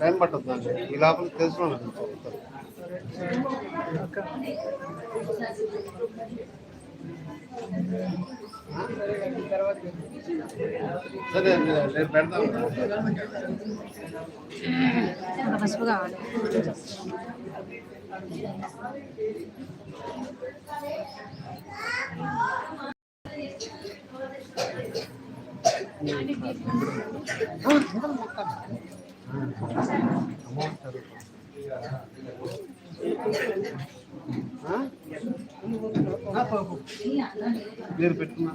Time పట్టద్దు ఈ లోపల తెలుసుకున్నాను సరే రేపు పెడతాం పసుపు కావాలి ఆ? మీరు పెట్టుకున్నా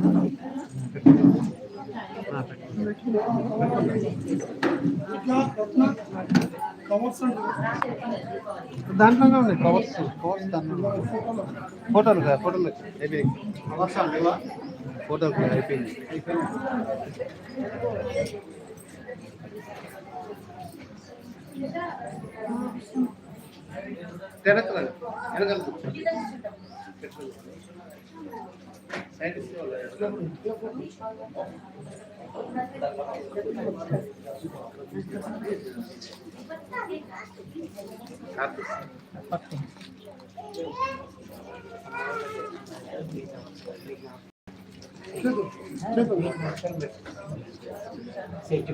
దాంట్లోనే ఉన్నాయి కవర్స్ కవర్స్ దాంట్లో ఫోటోలు కదా ఫోటోలు అయిపోయింది ఫోటోలు అయిపోయింది തിരക്കറ ഇറങ്ങരുത് സെറ്റ്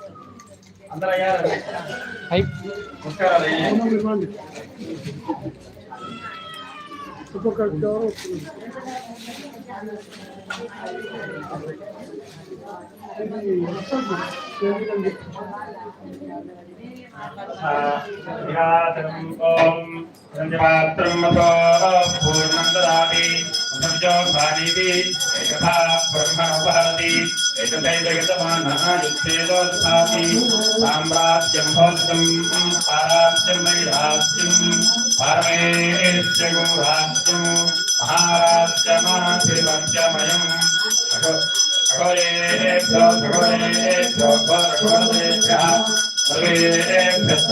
అందరూ అయ్యారు నమస్కారాలు అయ్యాయి. సంజో భారీవి ఏకథా బ్రహ్మోపహరతి ఏకదైవగతమానః యుక్తేదోత్థాతి సామ్రాజ్యం భోజనం పారాజ్యం వైరాజ్యం పరమేశ్వరం రాజ్యం మహారాజ్యమాధిపత్యమయం భగవదేభ్యో భగవదేభ్యో భగవదేభ్యः సర్వేభ్యశ్చ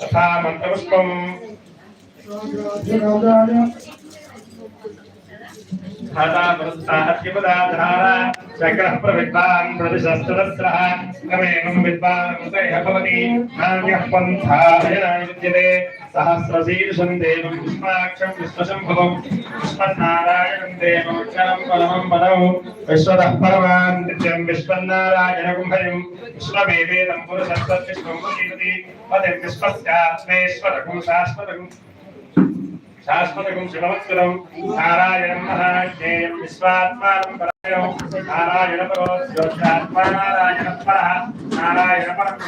तथा मंत्रपुष्पम चक्रः प्रविद्वान् प्रतिशस्त्रः कमेवं विद्वान्सयः भवति नान्यः पन्थायनायुज्यते सहस्रशीर्षं देवं पुष्पाक्षं विश्वशम्भवं पुष्पन्नारायणं देवं क्षणं परमं पदौ విశ్వతః పరమాన్ నిత్యం విశ్వన్నారాయణ గుంభయం విశ్వమేవేదం పురుషస్తత్ విశ్వం ముఖీయతి పదం విశ్వస్యాత్మేశ్వరకం శాశ్వతకం శాశ్వతకం శివమత్కరం నారాయణం మహాజ్ఞేయం విశ్వాత్మానం పరాయణం నారాయణ పరో శ్రోత్రాత్మా నారాయణ పర నారాయణ పరం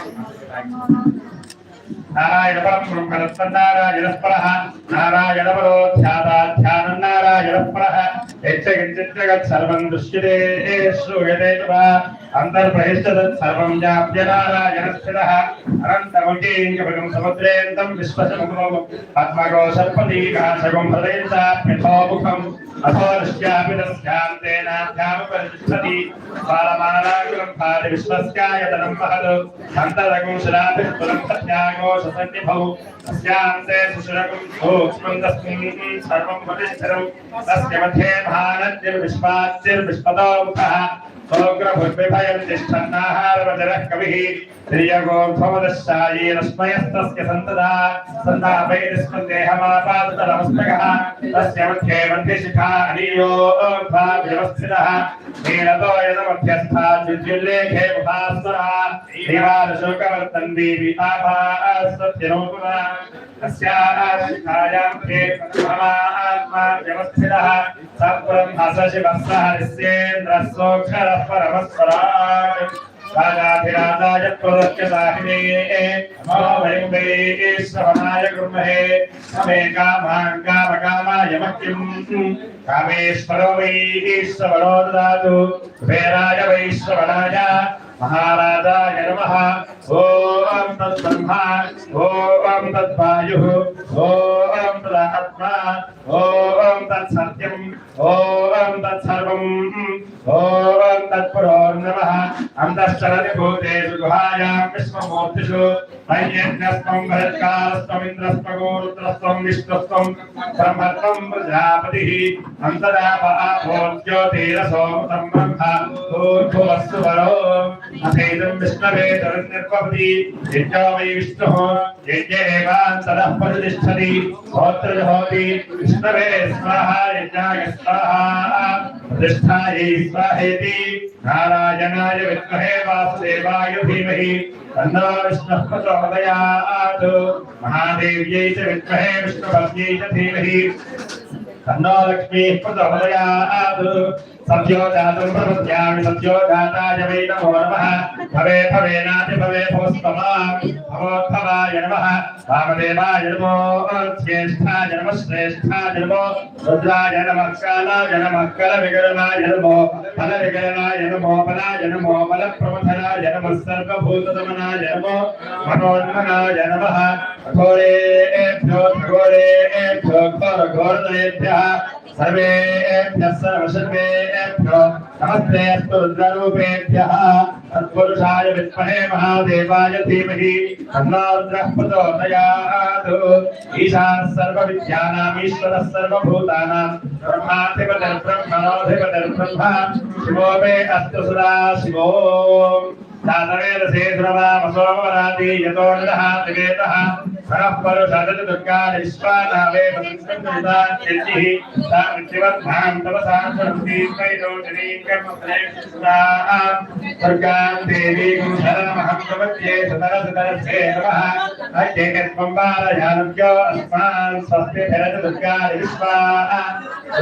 నారాయణ పరం కరస్త నారాయణ పర నారాయణ పరో ధ్యాతాధ్యానం నారాయణ పర యచ్చగిరిచిత్రగత్ సర్వం దృశ్యతే శ్రూయతే వ అంతర్బహిష్టతత్ సర్వం జాప్య నారాయణ స్థిరః. అనంతమకీంగపగం సముద్రేంతం విశ్వసముఖం పద్మగోసర్పతీకాశగం హృదయం చాప్య बालमानाकुलं भाति विश्वस्यायतनं महत् अन्तरगं शिलाभिः पुलं सत्यागो ससन्निभौ तस्यान्ते सुशिरकं सूक्ष्मं तस्मिन् सर्वं प्रतिष्ठितं तस्य मध्ये महानद्यर्विश्वाद्यर्विश्वतो मुखः सोग्रभुर्विभयं तिष्ठन्नाहारवजरः कविः श्रियगोर्ध्वमदशायेनस्मयस्तस्य सन्तदा सन्तापयति स्कन्देहमापादतरमस्तकः तस्य मध्ये मध्यशिखा अनीयोर्ध्वा व्यवस्थितः नीलतो यदमध्यस्था द्विद्युल्लेखे मुखास्वरः देवादशोकवर्तन् देवी आभासत्यनोपुरा तस्याः शिखायां ते आत्मा व्यवस्थितः सब्रह्मसशिवः हरिस्येन्द्रः सोऽक्षरः परमस्वराट् राजाधिराजाय प्रदत्य साहिने नमो श्रवणाय कुर्महे। समे कामान् कामकामाय मह्यम्। कामेश्वरो वै श्रवणो ददातु कुबेराय वै श्रवणाय महाराजाय नमः। ॐ तत्ब्रह्मा। ॐ तद्वायुः। ॐ तदात्मा। ॐ तत्सत्यम्। ॐ अन्तश्चरति भूतेषु गुहायां विश्वमूर्तिषु मय्यज्ञस्त्वं भरत्कालस्त्वमिन्द्रस्त्वगोरुद्रस्त्वं विष्णुस्त्वं ब्रह्मत्वं प्रजापतिः अन्तरापआभोज्योतिरसोमतं ब्रह्म भूर्भुवस्सु वरो अथैदं विष्णवे तरुन्निर्वपति यज्ञो वै विष्णुः यज्ञ एवान्तरः प्रतिष्ठति होत्र होति विष्णवे स्वाहा यज्ञाय स्वाहा प्रतिष्ठायै स्वाहेति नारायणाय विद्महे वासुदेवाय धीमहि तन्नो विष्णुः प्रचोदयात् महादेव्यै च विद्महे विष्णुपत्न्यै च धीमहि तन्नो लक्ष्मीः प्रचोदयात् सत्यो जातं प्रपद्यामि सत्यो जाताय वै नमो नमः भवे भवेनाति भवे भवस्तमा भवोद्भवाय नमः वामदेवाय नमो ज्येष्ठाय नमः श्रेष्ठाय नमो रुद्राय नमः कालाय नमः कलविकरणाय नमो फलविकरणाय नमो फलाय नमो फलप्रमथनाय नमः सर्वभूतदमनाय नमो मनोन्मनाय नमः घोरेभ्यो घोरेभ्यो घोरघोरदयेभ्यः सर्वेभ्यः सर्वसर्वेभ्यो नमस्ते अस्तु रुद्ररूपेभ्यः तत्पुरुषाय विद्महे महादेवाय धीमहि तन्नो रुद्रः प्रचोदयात् ईशानः सर्वविद्यानाम् ईश्वरः सर्वभूतानां ब्रह्माधिपतिर्ब्रह्मणोऽधिपतिर्ब्रह्म शिवो मे अस्तु सदा शिवो ేతోదహాతేత సరఃపరు సదతి దుర్గా విశ్వానావే సంస్కృతాం తవసాంతీకర్మేర్గాదేవీం సరమహం ప్రపద్యే సదర సదరస్యే నమః అయేకత్వంబాలయానుభ్యో అస్మాన్ స్వస్తి భరత దుర్గా విశ్వా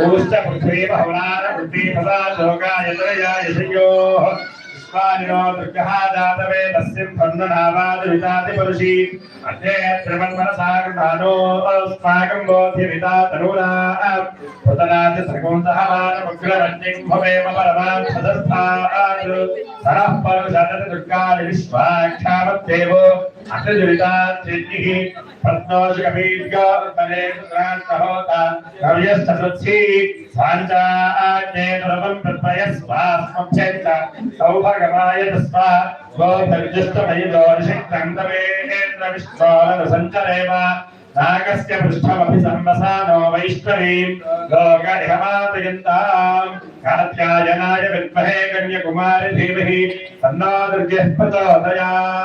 ఊశ్చ పృథ్వీ భవనాన పృథ్వీ పదా లోకాయ త్రయాయ శ్రియోః పుష్పానినో దుఃఖః దాతవే తస్యం పన్నునామాది వితాతి పురుషి అధ్యే త్రిమన్మనసాగృహానో స్వాగం బోధివితా తరుణా పుతనాతి సగుంతః మానముగ్రరజ్ఞిం భవేమ पुतनाथ त्रिकुन्तः मानमुग्ररञ्जिं भवेम परमान् सदस्थात् सरः परुषदति दुर्गानि विश्वाख्यामद्देवो अष्टजुरिताच्चिः पद्मोषकवीर्योत्तरेन्द्रान्तहोता कव्यश्चतुर्थी स्वाञ्चाज्ञे सर्वं प्रत्वयस्वास्मभ्यन्त सौभगमाय तस्मा गोभर्जुष्टमयिदोर्षिक्तन्तमेन्द्रविश्वानसञ्चरेव नागस्य पृष्ठमपि सम्वसानो वैष्णवीं लोकनिहमातयन्ताम् कात्यायनाय विद्महे कन्यकुमारि धीमहि तन्नो दुर्गः प्रचोदयात्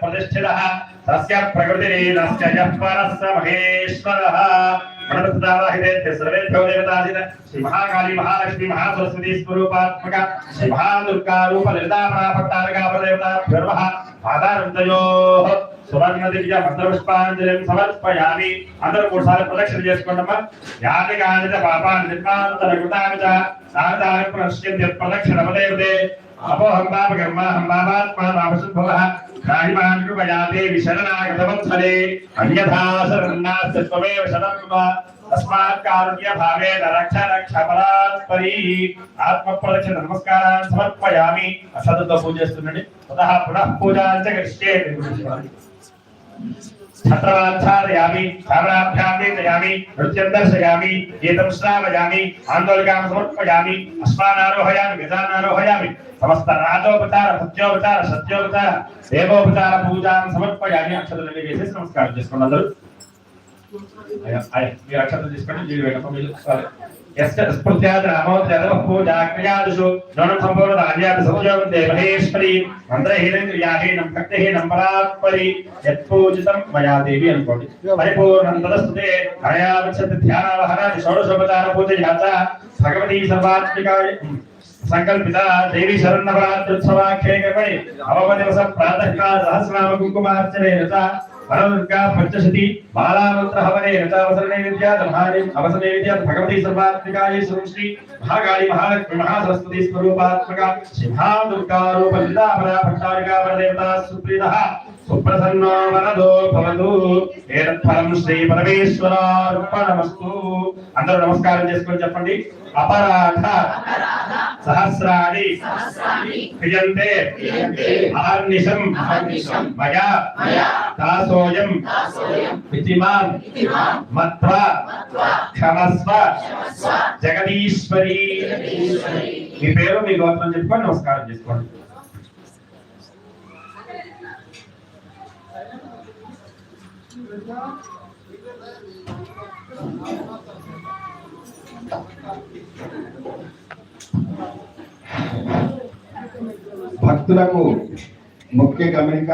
प्रतिष्ठितः तस्य प्रकृतिरीनस्य यः परः स महेश्वरः ప్రణతదాహిరేత్య సర్వే దేవతాదిన శ్రీ మహాకాళి మహాలక్ష్మి మహాసరస్వతి స్వరూపాత్మక శ్రీ మహాదుర్గా రూప లలితాపరాపత్తారకాపదేవతాభ్యర్వ పాదారంతయో. సువర్ణదివ్య మంత్రపుష్పాంజలిం సమర్పయామి. అందరూ మూడు సార్లు ప్రదక్షిణ చేసుకోండమ్మా. యాని కానిత పాపాన్ని నిర్మాంతర కృతాని చ సాధారణ ప్రదక్షిణ పదే అపోహం పాప కర్మాహం పాపాత్మా పాపశుద్భవః రాహిమాన్ కృపయాతే విశరణాగతవత్సలే అన్యథా శరణాస్తి త్వమేవ శరణం తస్మాత్ కారుణ్య భావేన రక్ష రక్ష పరాత్పరి ఆత్మ ప్రదక్షిణ నమస్కారాన్ని సమర్పయామి అసదుతో పూజ పునః పూజాంచ छत्रवाच्छादयामि स्थावराभ्यां नेतयामि नृत्यं दर्शयामि गीतं श्रावयामि आन्दोलिकां समर्पयामि अस्मान् आरोहयामि गजान् आरोहयामि समस्त राजोपचार भक्त्योपचार सत्योपचार देवोपचार पूजा समर्पयामि अक्षत निवेशे नमस्कार जिसको नज़र अक्षत जिसको जीविका को मिल सारे यस्य स्फूर्त्यात् रामोद्यतः पूजा क्रियादिषु नोनं सम्पूर्णदार्यापि सत्योगं देवहेश्वरी मन्त्रहीनं क्रियाहीनं भक्तिहीनं परात्परि यत्पूजितं मया देवी అనుకోండి పరిపూర్ణం తదస్తుతే అయావచ్చతి ధ్యానావహనాది షోడశోపచార పూజయాత భగవతీ సర్వాత్మికాయ సంకల్పిత దేవి శరణవరాత్రుత్సవాఖ్యే కపై అవమదివస ప్రాతఃకాల సహస్రనామ కుంకుమార్చనేన చ వరదుర్గా పంచశతి బాలామంత్ర హవనేన చ అవసర నైవేద్యాత్ మహాదేవ్ అవసర నైవేద్యాత్ భగవతీ సర్వాత్మికాయ శ్రీ మహాకాళి మహాలక్ష్మి మహాసరస్వతి స్వరూపాత్మక సింహా దుర్గా రూప లీలాపరా భట్టారికా వరదేవతా సుప్రీతః. సుప్రసన్నో వరదో భవతు. ఏతత్ఫలం శ్రీ పరమేశ్వరార్పణమస్తు. అందరూ నమస్కారం చేసుకొని చెప్పండి. అపరాధ సహస్రాణి క్రియంతే. అహర్నిశం. మయా. దాసోయం. ఇతిమాన్ మత్వా క్షమస్వ జగదీశ్వరి మీ పేరు మీ గోత్రం చెప్పుకొని నమస్కారం చేసుకోండి. భక్తులకు ముఖ్య గమనిక